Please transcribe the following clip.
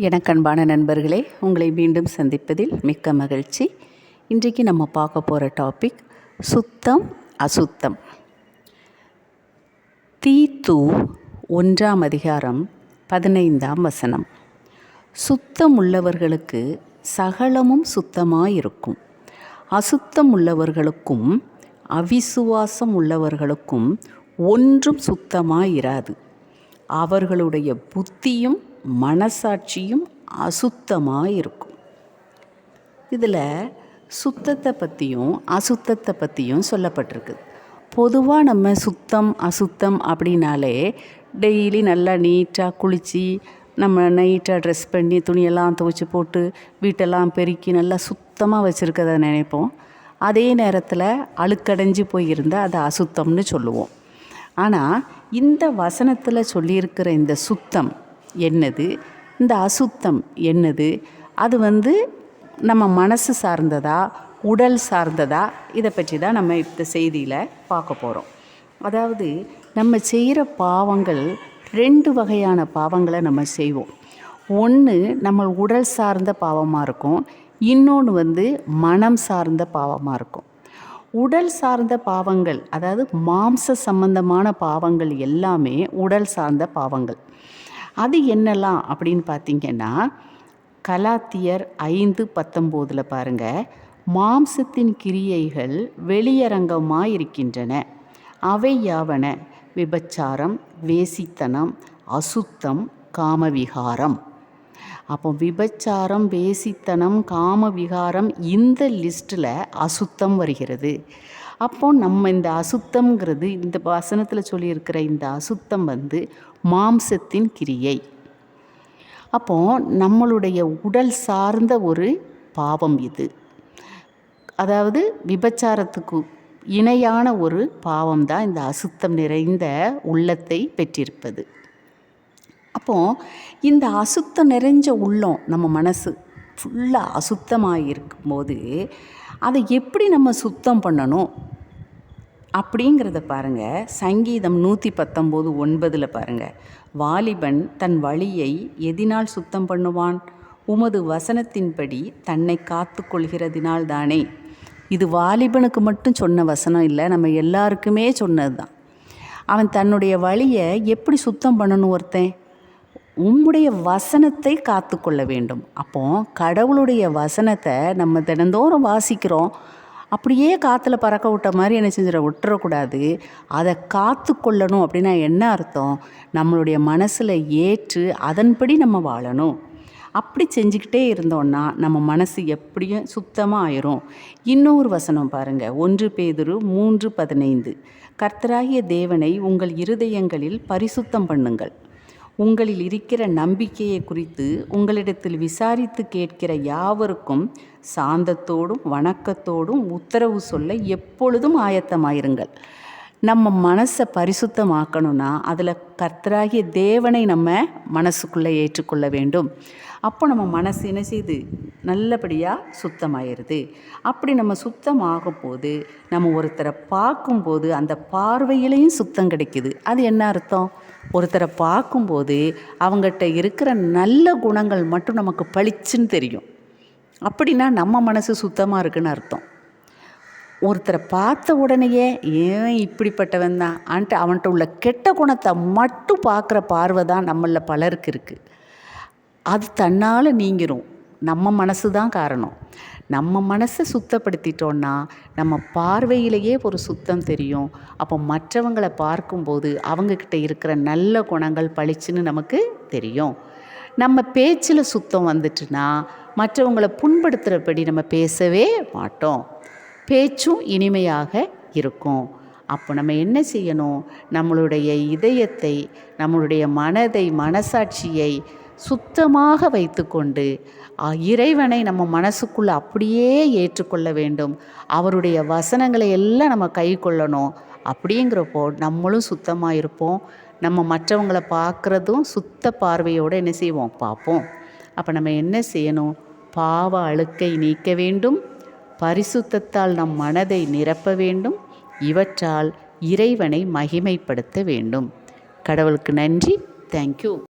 எனக்கன்பான நண்பர்களே உங்களை மீண்டும் சந்திப்பதில் மிக்க மகிழ்ச்சி. இன்றைக்கு நம்ம பார்க்க போகிற டாபிக் சுத்தம் அசுத்தம். தீத்து ஒன்றாம் அதிகாரம் பதினைந்தாம் வசனம். சுத்தம் உள்ளவர்களுக்கு சகலமும் சுத்தமாயிருக்கும். அசுத்தம் உள்ளவர்களுக்கும் அவிசுவாசம் உள்ளவர்களுக்கும் ஒன்றும் சுத்தமாயிராது. அவர்களுடைய புத்தியும் மனசாட்சியும் அசுத்தமாக இருக்கும் இதில் சுத்தத்தை பற்றியும் அசுத்தத்தை பற்றியும் சொல்லப்பட்டிருக்கு. பொதுவாக நம்ம சுத்தம் அசுத்தம் அப்படின்னாலே டெய்லி நல்லா நீட்டாக குளித்து நம்ம நைட்டாக ட்ரெஸ் பண்ணி துணியெல்லாம் துவைச்சி போட்டு வீட்டெல்லாம் பெருக்கி நல்லா சுத்தமாக வச்சுருக்கத நினைப்போம். அதே நேரத்தில் அழுக்கடைஞ்சு போயிருந்தால் அதை அசுத்தம்னு சொல்லுவோம். ஆனால் இந்த வசனத்தில் சொல்லியிருக்கிற இந்த சுத்தம் என்னது? இந்த அசுத்தம் என்னது? அது வந்து நம்ம மனசு சார்ந்ததா? உடல் சார்ந்ததா? இதை பற்றி தான் நம்ம இந்த செய்தியில் பார்க்க போகிறோம் அதாவது நம்ம செய்கிற பாவங்கள் ரெண்டு வகையான பாவங்களை நம்ம செய்வோம். ஒன்று நம்ம உடல் சார்ந்த பாவமாக இருக்கும். இன்னொன்று வந்து மனம் சார்ந்த பாவமாக இருக்கும். உடல் சார்ந்த பாவங்கள் அதாவது மாம்ச சம்பந்தமான பாவங்கள் எல்லாமே உடல் சார்ந்த பாவங்கள். அது என்னலாம் அப்படின்னு பார்த்தீங்கன்னா கலாத்தியர் ஐந்து பத்தொம்போதில் பாருங்கள் மாம்சத்தின் கிரியைகள் வெளியரங்கமாக இருக்கின்றன அவை யாவன? விபச்சாரம் வேசித்தனம் அசுத்தம் காமவிகாரம். அப்போ விபச்சாரம் வேசித்தனம் காமவிகாரம் இந்த லிஸ்ட்டில் அசுத்தம் வருகிறது. அப்போ நம்ம இந்த அசுத்தம்ங்கிறது இந்த வசனத்தில் சொல்லியிருக்கிற இந்த அசுத்தம் வந்து மாம்சத்தின் கிரியை. அப்போ நம்மளுடைய உடல் சார்ந்த ஒரு பாவம் இது. அதாவது விபச்சாரத்துக்கு இணையான ஒரு பாவம் தான் இந்த அசுத்தம் நிறைந்த உள்ளத்தை பெற்றிருப்பது. அப்போ இந்த அசுத்தம் நிறைஞ்ச உள்ளம் நம்ம மனசு ஃபுல்லாக அசுத்தமாக இருக்கும்போது அதை எப்படி நம்ம சுத்தம் பண்ணணும்? அப்படிங்கிறத பாருங்கள் சங்கீதம் நூற்றி பத்தொம்போது ஒன்பதில் பாருங்கள் வாலிபன் தன் வழியை எதினால் சுத்தம் பண்ணுவான்? உமது வசனத்தின்படி தன்னை காத்து கொள்கிறதினால் தானே? இது வாலிபனுக்கு மட்டும் சொன்ன வசனம் இல்லை நம்ம எல்லாருக்குமே சொன்னது தான். அவன் தன்னுடைய வழியை எப்படி சுத்தம் பண்ணணும் ஒருத்தன்? உம்முடைய வசனத்தை காத்து கொள்ள வேண்டும். அப்போ கடவுளுடைய வசனத்தை நம்ம தினந்தோறும் வாசிக்கிறோம். அப்படியே காற்றுல பறக்க விட்ட மாதிரி என்ன செஞ்சிட விட்டுறக்கூடாது. அதை காத்து கொள்ளணும் அப்படின்னா என்ன அர்த்தம்? நம்மளுடைய மனசில் ஏற்று அதன்படி நம்ம வாழணும். அப்படி செஞ்சுக்கிட்டே இருந்தோன்னா நம்ம மனசு எப்படியும் சுத்தமாக ஆயிரும். இன்னொரு வசனம் பாருங்கள் ஒன்று பேதுரு மூன்று பதினைந்து. கர்த்தராகிய தேவனை உங்கள் இருதயங்களில் பரிசுத்தம் பண்ணுங்கள். உங்களில் இருக்கிற நம்பிக்கையை குறித்து உங்களிடத்தில் விசாரித்து கேட்கிற யாவருக்கும் சாந்தத்தோடும் வணக்கத்தோடும் உத்தரவு சொல்ல எப்பொழுதும் ஆயத்தமாயிருங்கள். நம்ம மனசை பரிசுத்தமாக்கணும்னா அதில் கர்த்தராகிய தேவனை நம்ம மனசுக்குள்ளே ஏற்றுக்கொள்ள வேண்டும். அப்போ நம்ம மனசு என்ன செய்யுது நல்லபடியாக சுத்தமாயிருது. அப்படி நம்ம சுத்தமாகும் போது நம்ம ஒருத்தரை பார்க்கும்போது அந்த பார்வையிலையும் சுத்தம் கிடைக்குது. அது என்ன அர்த்தம்? ஒருத்தரை பார்க்கும்போது அவங்ககிட்ட இருக்கிற நல்ல குணங்கள் மட்டும் நமக்கு பளிச்சுன்னு தெரியும். அப்படின்னா நம்ம மனசு சுத்தமாக இருக்குன்னு அர்த்தம். ஒருத்தரை பார்த்த உடனேயே ஏன் இப்படிப்பட்டவன் தான்? ஆன்ட்டு அவன்கிட்ட உள்ள கெட்ட குணத்தை மட்டும் பார்க்குற பார்வை தான் நம்மளில் பலருக்கு இருக்குது அது தன்னால் நீங்கிரும். நம்ம மனசு தான் காரணம். நம்ம மனசை சுத்தப்படுத்திட்டோன்னா நம்ம பார்வையிலேயே ஒரு சுத்தம் தெரியும். அப்போ மற்றவங்களை பார்க்கும்போது அவங்கக்கிட்ட இருக்கிற நல்ல குணங்கள் பளிச்சுன்னு நமக்கு தெரியும். நம்ம பேச்சில் சுத்தம் வந்துட்டுனா மற்றவங்களை புண்படுத்துகிறபடி நம்ம பேசவே மாட்டோம். பேச்சும் இனிமையாக இருக்கும். அப்போ நம்ம என்ன செய்யணும்? நம்மளுடைய இதயத்தை நம்மளுடைய மனதை மனசாட்சியை சுத்தமாக வைத்துக்கொண்டு இறைவனை நம்ம மனசுக்குள்ளே அப்படியே ஏற்றுக்கொள்ள வேண்டும். அவருடைய வசனங்களை எல்லாம் நம்ம கை கொள்ளணும். அப்படிங்கிறப்போ நம்மளும் சுத்தமாக இருப்போம். நம்ம மற்றவங்களை பார்க்குறதும் சுத்த பார்வையோடு என்ன செய்வோம்? பார்ப்போம். அப்போ நம்ம என்ன செய்யணும்? பாவ அழுக்கை நீக்க வேண்டும். பரிசுத்தத்தால் நம் மனதை நிரப்ப வேண்டும். இவற்றால் இறைவனை மகிமைப்படுத்த வேண்டும். கடவுளுக்கு நன்றி. தேங்க்யூ